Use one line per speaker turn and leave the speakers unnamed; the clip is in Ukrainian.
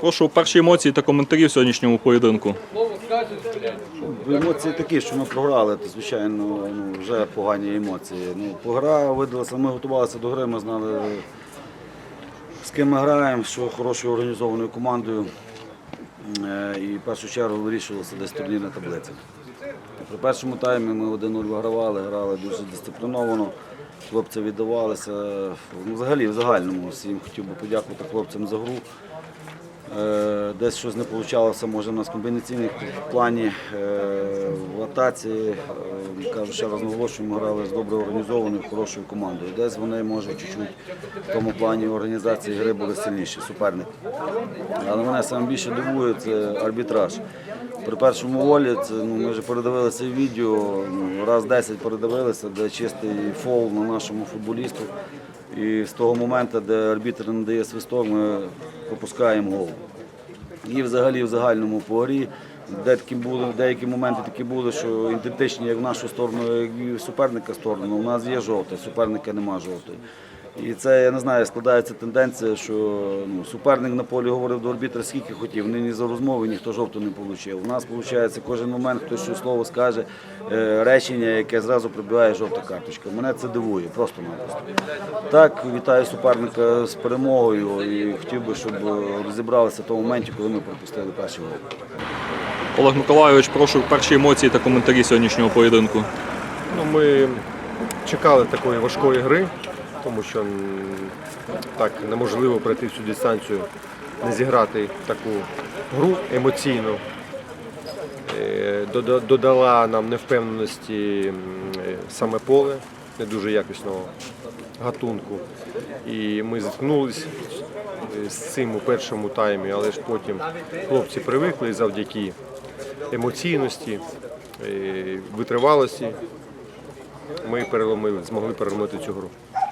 Прошу перші емоції та коментарі в сьогоднішньому поєдинку.
Емоції такі, що ми програли, то звичайно ну, вже погані емоції. Ну, погра видалася, ми готувалися до гри, ми знали, з ким ми граємо, що хорошою організованою командою. Е, І в першу чергу вирішувалася десь турнірна таблиця. При першому таймі ми 1-0 вигравали, грали дуже дисципліновано. Хлопці віддавалися. Ну, взагалі, в загальному всім хотів би подякувати хлопцям за гру. Е, Десь щось не вийшло, може, у нас в комбінаційних плані е, в атаці. е, Кажу, ще раз наголошую, ми грали з добре організованою, хорошою командою. Десь вони, може, чуть-чуть в тому плані організації гри були сильніші, суперник. Але мене саме більше дивує це арбітраж. При першому волі це, ну, ми вже передивилися відео, ну, раз 10 передивилися, де чистий фол на нашому футболісту. І з того моменту, де арбітр не дає свисток, ми пропускаємо гол. І взагалі в загальному по грі були, деякі моменти такі були, що ідентичні як в нашу сторону, як і в суперника сторону. У нас є жовтий, суперника нема жовтої. І це, я не знаю, складається тенденція, що ну, суперник на полі говорив до арбітра скільки хотів, ні, ні за розмови ніхто жовту не отримав. У нас виходить кожен момент хтось щось слово скаже, е, речення, яке зразу прибігає жовта карточка. Мене це дивує, просто-напросто. Так, вітаю суперника з перемогою і хотів би, щоб розібралися в тому моменті, коли ми пропустили перший гол.
Олег Миколайович, прошу перші емоції та коментарі сьогоднішнього поєдинку.
Ну, ми чекали такої важкої гри, тому що так неможливо пройти всю дистанцію, не зіграти таку гру емоційну. Е, Додала нам невпевненості е, саме поле, не дуже якісного гатунку. І ми зіткнулися з цим у першому таймі, але ж потім хлопці привикли завдяки емоційності, е, витривалості ми переломили, змогли переломити цю гру.